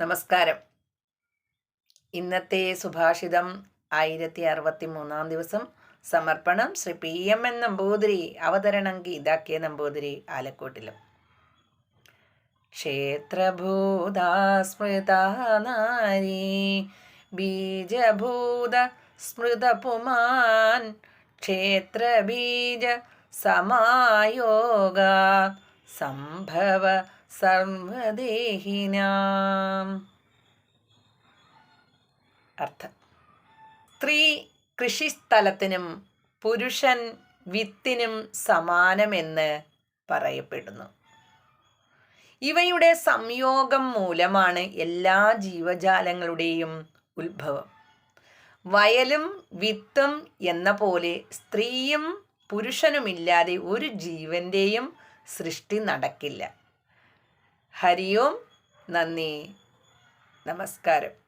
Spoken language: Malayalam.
നമസ്കാരം. ഇന്നത്തെ സുഭാഷിതം ആയിരത്തി അറുപത്തി മൂന്നാം ദിവസം. സമർപ്പണം Shri P M N Namboothiri അവതരണം ഗീതാക്കിയ നമ്പൂതിരി ആലക്കോട്ടിലും. ക്ഷേത്രഭൂതാ സ്മൃതാനാരി ബീജഭൂത സ്മൃതപുമാൻ ക്ഷേത്രബീജ സമായോഗ സംഭവ സർവദേഹിനാം അർത്ഥം. സ്ത്രീ കൃഷിസ്ഥലത്തിനും പുരുഷൻ വിത്തിനും സമാനമെന്ന് പറയപ്പെടുന്നു. ഇവയുടെ സംയോഗം മൂലമാണ് എല്ലാ ജീവജാലങ്ങളുടെയും ഉത്ഭവം. വയലും വിത്തും എന്ന പോലെ സ്ത്രീയും പുരുഷനുമില്ലാതെ ഒരു ജീവന്റെയും സൃഷ്ടി നടക്കില്ല. ഹരിയോം നന്ദി. നമസ്കാരം.